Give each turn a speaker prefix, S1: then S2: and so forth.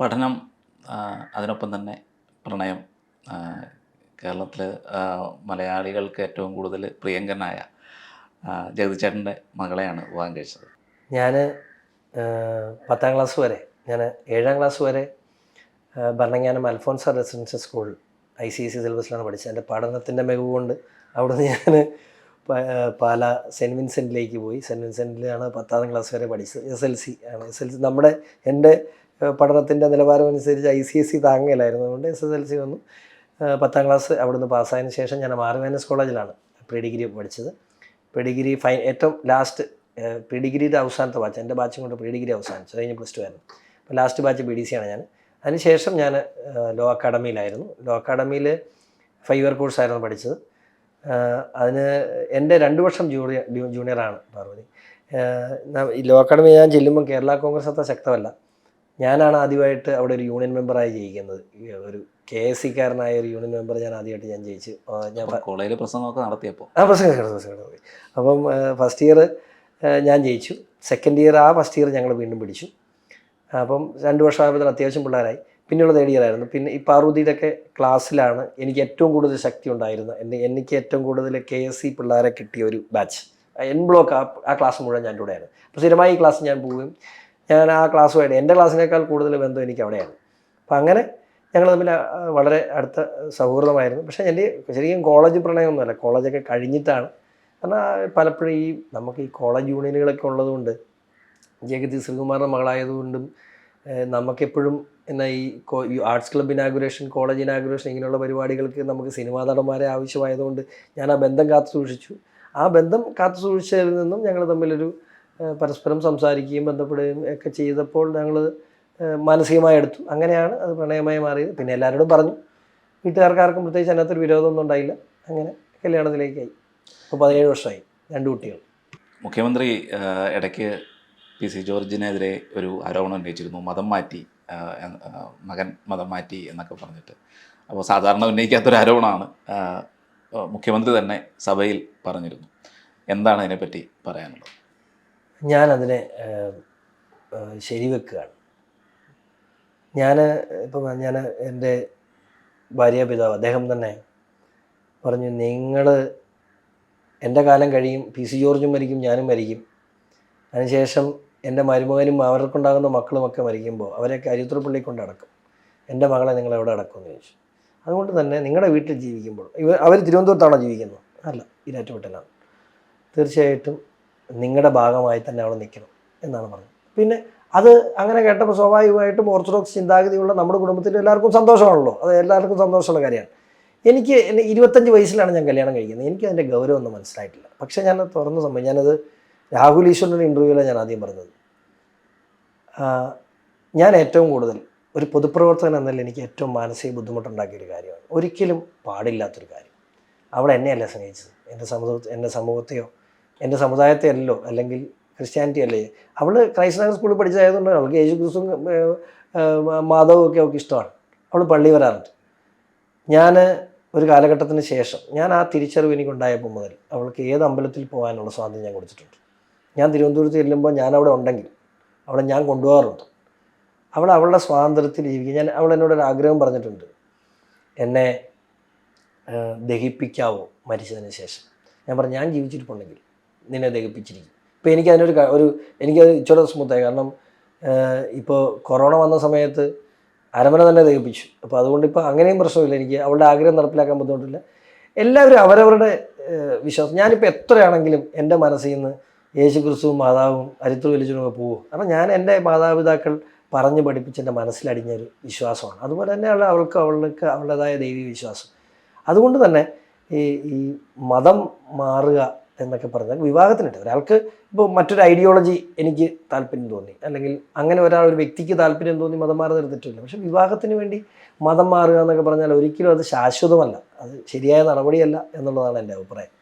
S1: പഠനം അതിനൊപ്പം തന്നെ പ്രണയം കേരളത്തിൽ മലയാളികൾക്ക് ഏറ്റവും കൂടുതൽ പ്രിയങ്കരനായ ജഗതിച്ചേട്ടന്റെ ജഗതി ചേട്ടന്റെ മകളെയാണ് വിവാഹം കഴിച്ചത്.
S2: ഞാൻ പത്താം ക്ലാസ് വരെ ഞാൻ ഏഴാം ക്ലാസ് വരെ Bharananganam Alphonsa residential school I C S C സിലബസിലാണ് പഠിച്ചത്. എന്റെ പഠനത്തിന്റെ മികവ് കൊണ്ട് അവിടുന്ന് ഞാൻ പാല സെന്റ് വിൻസെന്റിലേക്ക് പോയി. സെന്റ് വിൻസെന്റിലാണ് പത്താം ക്ലാസ് വരെ പഠിച്ചത്. എസ് എൽ സി ആണ്. എസ് എൽ സി നമ്മുടെ എന്റെ പഠനത്തിന്റെ നിലവാരം അനുസരിച്ച് ഐ സി എസ് സി താങ്ങലായിരുന്നു. അതുകൊണ്ട് എസ് എസ് എൽ സി വന്നു. പത്താം ക്ലാസ് അവിടുന്ന് പാസ്സായതിനു ശേഷം ഞാൻ മാർവാനസ് കോളേജിലാണ് പ്രീ ഡിഗ്രി പഠിച്ചത്. പ്രീ ഡിഗ്രി ഫൈ ഏറ്റവും ലാസ്റ്റ് പ്രീ ഡിഗ്രിയുടെ അവസാനത്തെ ബാച്ച് എന്റെ ബാച്ചും കൊണ്ട് പ്രീ ഡിഗ്രി അവസാനിച്ചു. അത് കഴിഞ്ഞ് പ്ലസ് ടു ആയിരുന്നു. അപ്പോൾ last batch B D C ആണ് ഞാൻ. അതിനുശേഷം ഞാൻ ലോ അക്കാഡമിയിലായിരുന്നു. ലോ അക്കാഡമിയിൽ ഫൈവ് ഇയർ കോഴ്സായിരുന്നു പഠിച്ചത്. അതിന് എന്റെ രണ്ട് വർഷം ജൂനിയർ ജൂനിയറാണ് പാർവതി. ലോ അക്കാഡമി ഞാൻ ചെല്ലുമ്പോൾ കേരള കോൺഗ്രസ് അത്ര ശക്തമല്ല. ഞാനാണ് ആദ്യമായിട്ട് അവിടെ ഒരു യൂണിയൻ മെമ്പറായി ജയിക്കുന്നത്. ഒരു കെ എസ് സിക്കാരനായ ഒരു യൂണിയൻ മെമ്പർ ഞാൻ ആദ്യമായിട്ട് ഞാൻ ജയിച്ചു. ഞാൻ
S1: കോളേജിൽ പ്രസംഗമൊക്കെ നടത്തിയപ്പോൾ
S2: ആ കേട്ടോ പ്രശ്നം അപ്പം ഫസ്റ്റ് ഇയർ ഞാൻ ജയിച്ചു. സെക്കൻഡ് ഇയർ ആ ഫസ്റ്റ് ഇയർ ഞങ്ങൾ വീണ്ടും പിടിച്ചു. അപ്പം രണ്ട് വർഷം ആയപ്പോൾ അത്യാവശ്യം പിള്ളേരായി. പിന്നെയുള്ള തേർഡ് ഇയർ ആയിരുന്നു പിന്നെ ഈ പാർവതിയുടെ ഒക്കെ ക്ലാസ്സിലാണ് എനിക്ക് ഏറ്റവും കൂടുതൽ ശക്തി ഉണ്ടായിരുന്നത്. എന്നെ എനിക്ക് ഏറ്റവും കൂടുതൽ കെ എസ് സി പിള്ളേരെ കിട്ടിയ ഒരു ബാച്ച് എൻ ബ്ലോക്ക് ആ ആ ക്ലാസ് മുഴുവൻ ഞാൻ കൂടെ ആയിരുന്നു. അപ്പോൾ സ്ഥിരമായി ഈ ക്ലാസ് ഞാൻ പോവുകയും ഞാൻ ആ ക്ലാസ്സുമായിട്ട് എന്റെ ക്ലാസ്സിനേക്കാൾ കൂടുതൽ ബന്ധം എനിക്ക് അവിടെയാണ് അപ്പം അങ്ങനെ ഞങ്ങൾ തമ്മിൽ വളരെ അടുത്ത സൗഹൃദമായിരുന്നു. പക്ഷേ എന്റെ ശരിക്കും കോളേജ് പ്രണയമൊന്നുമല്ല. കോളേജൊക്കെ കഴിഞ്ഞിട്ടാണ്. കാരണം പലപ്പോഴും ഈ നമുക്ക് ഈ കോളേജ് യൂണിയനുകളൊക്കെ ഉള്ളതുകൊണ്ട് ജഗതി ശ്രീകുമാറിന്റെ മകളായതുകൊണ്ടും നമുക്കെപ്പോഴും എന്നാൽ ഈ arts club inauguration college inauguration ഇങ്ങനെയുള്ള പരിപാടികൾക്ക് നമുക്ക് സിനിമാ നടന്മാരെ ആവശ്യമായതുകൊണ്ട് ഞാൻ ആ ബന്ധം കാത്തു സൂക്ഷിച്ചു. ആ ബന്ധം കാത്തു സൂക്ഷിച്ചതിൽ നിന്നും ഞങ്ങൾ തമ്മിലൊരു പരസ്പരം സംസാരിക്കുകയും ബന്ധപ്പെടുകയും ഒക്കെ ചെയ്തപ്പോൾ ഞങ്ങൾ മാനസികമായി എടുത്തു. അങ്ങനെയാണ് അത് പ്രണയമായി മാറിയത്. പിന്നെ എല്ലാവരോടും പറഞ്ഞു. വീട്ടുകാർക്കാർക്കും പ്രത്യേകിച്ച് അതിനകത്തൊരു വിരോധമൊന്നും ഉണ്ടായില്ല. അങ്ങനെ കല്യാണത്തിലേക്കായി. ഇപ്പോൾ പതിനേഴ് വർഷമായി. രണ്ട് കുട്ടികൾ.
S1: മുഖ്യമന്ത്രി ഇടയ്ക്ക് പി സി ജോർജിനെതിരെ ഒരു ആരോപണം ഉന്നയിച്ചിരുന്നു. മതം മാറ്റി മകൻ മതം മാറ്റി എന്നൊക്കെ പറഞ്ഞിട്ട്. അപ്പോൾ സാധാരണ ഉന്നയിക്കാത്തൊരു ആരോപണമാണ് മുഖ്യമന്ത്രി തന്നെ സഭയിൽ പറഞ്ഞിരുന്നു. എന്താണ് അതിനെപ്പറ്റി പറയാനുള്ളത്?
S2: ഞാനതിനെ ശരിവെക്കുകയാണ്. ഞാൻ ഇപ്പം ഞാൻ എന്റെ ഭാര്യ പിതാവ് അദ്ദേഹം തന്നെ പറഞ്ഞു നിങ്ങൾ എന്റെ കാലം കഴിയും പി സി ജോർജും മരിക്കും ഞാനും മരിക്കും. അതിനുശേഷം എന്റെ മരുമകനും അവർക്കുണ്ടാകുന്ന മക്കളുമൊക്കെ മരിക്കുമ്പോൾ അവരെയൊക്കെ അരിത്രപ്പള്ളി കൊണ്ട് അടക്കും. എന്റെ മകളെ നിങ്ങൾ എവിടെ അടക്കും എന്ന് ചോദിച്ചു. അതുകൊണ്ട് തന്നെ നിങ്ങളുടെ വീട്ടിൽ ജീവിക്കുമ്പോൾ ഇവ അവർ തിരുവനന്തപുരത്താണോ ജീവിക്കുന്നത്? അല്ല ഇരാറ്റുപെട്ടനാണ് തീർച്ചയായിട്ടും നിങ്ങളുടെ ഭാഗമായി തന്നെ അവിടെ നിൽക്കണം എന്നാണ് പറഞ്ഞത്. പിന്നെ അത് അങ്ങനെ കേട്ടപ്പോൾ സ്വാഭാവികമായിട്ടും ഓർത്തഡോക്സ് ചിന്താഗതിയുള്ള നമ്മുടെ കുടുംബത്തിൽ എല്ലാവർക്കും സന്തോഷമാണല്ലോ. അത് എല്ലാവർക്കും സന്തോഷമുള്ള കാര്യമാണ്. എനിക്ക് എന്റെ ഇരുപത്തഞ്ച് വയസ്സിലാണ് ഞാൻ കല്യാണം കഴിക്കുന്നത്. എനിക്ക് അതിന്റെ ഗൗരവം ഒന്നും മനസ്സിലായിട്ടില്ല. പക്ഷേ ഞാൻ തുറന്ന സമയം ഞാനത് രാഹുൽ ഈശ്വരന്റെ ഇന്റർവ്യൂവിലാണ് ഞാൻ ആദ്യം പറഞ്ഞത്. ഞാൻ ഏറ്റവും കൂടുതൽ ഒരു പൊതുപ്രവർത്തകൻ എന്നല്ല എനിക്ക് ഏറ്റവും മാനസിക ബുദ്ധിമുട്ടുണ്ടാക്കിയൊരു കാര്യമാണ്. ഒരിക്കലും പാടില്ലാത്തൊരു കാര്യം. അവൾ എന്നെയല്ല സ്നേഹിച്ചത്? എന്റെ സമൂഹ എന്റെ സമൂഹത്തെയോ എന്റെ സമുദായത്തെ അല്ലല്ലോ അല്ലെങ്കിൽ ക്രിസ്ത്യാനിറ്റി അല്ലേ? അവൾ ക്രൈസ്തവ സ്കൂളിൽ പഠിച്ചതായതുകൊണ്ട് അവൾക്ക് യേശു ക്രിസ്തുവും മാധവും ഒക്കെ അവൾക്ക് ഇഷ്ടമാണ്. അവൾ പള്ളി വരാറുണ്ട്. ഞാൻ ഒരു കാലഘട്ടത്തിന് ശേഷം ഞാൻ ആ തിരിച്ചറിവ് എനിക്കുണ്ടായപ്പോൾ മുതൽ അവൾക്ക് ഏത് അമ്പലത്തിൽ പോകാനുള്ള സ്വാതന്ത്ര്യം ഞാൻ കൊടുത്തിട്ടുണ്ട്. ഞാൻ തിരുവനന്തപുരത്ത് ചെല്ലുമ്പോൾ ഞാൻ ഉണ്ടെങ്കിൽ അവളെ ഞാൻ കൊണ്ടുപോകാറുണ്ട്. അവൾ അവളുടെ സ്വാതന്ത്ര്യത്തിൽ ജീവിക്കുക. ഞാൻ അവൾ എന്നോടൊരു ആഗ്രഹം പറഞ്ഞിട്ടുണ്ട്. എന്നെ ദഹിപ്പിക്കാവോ മരിച്ചതിന് ശേഷം? ഞാൻ പറഞ്ഞു ഞാൻ ജീവിച്ചിരിപ്പുണ്ടെങ്കിൽ നിന്നെ ദഹിപ്പിച്ചിരിക്കും. ഇപ്പോൾ എനിക്ക് അതിനൊരു ക- ഒരു എനിക്കത് ഇച്ചിരി സ്മൂത്തായി കാരണം ഇപ്പോൾ കൊറോണ വന്ന സമയത്ത് അരമന തന്നെ ദഹിപ്പിച്ചു. അപ്പോൾ അതുകൊണ്ട് ഇപ്പോൾ അങ്ങനെയും പ്രശ്നമില്ല. എനിക്ക് അവളുടെ ആഗ്രഹം നടപ്പിലാക്കാൻ ബുദ്ധിമുട്ടില്ല. എല്ലാവരും അവരവരുടെ വിശ്വാസം. ഞാനിപ്പോൾ എത്രയാണെങ്കിലും എന്റെ മനസ്സിൽ നിന്ന് യേശു ക്രിസ്തുവും മാതാവും അരിത്ര വലിച്ചനൊക്കെ പോവും? കാരണം ഞാൻ എന്റെ മാതാപിതാക്കൾ പറഞ്ഞ് പഠിപ്പിച്ച് എന്റെ മനസ്സിലടിഞ്ഞൊരു വിശ്വാസമാണ്. അതുപോലെ തന്നെയുള്ള അവൾക്ക് അവൾക്ക് അവളുടേതായ ദൈവീ വിശ്വാസം. അതുകൊണ്ട് തന്നെ ഈ ഈ മതം മാറുക എന്നൊക്കെ പറഞ്ഞാൽ വിവാഹത്തിനുണ്ട് ഒരാൾക്ക് ഇപ്പോൾ മറ്റൊരു ഐഡിയോളജി എനിക്ക് താല്പര്യം തോന്നി. അല്ലെങ്കിൽ അങ്ങനെ ഒരാൾ ഒരു വ്യക്തിക്ക് താല്പര്യം തോന്നി മതം മാറി നിർത്തിയിട്ടില്ല പക്ഷേ വിവാഹത്തിന് വേണ്ടി മതം മാറുക എന്നൊക്കെ പറഞ്ഞാൽ ഒരിക്കലും അത് ശാശ്വതമല്ല. അത് ശരിയായ നടപടിയല്ല എന്നുള്ളതാണ് എന്റെ അഭിപ്രായം.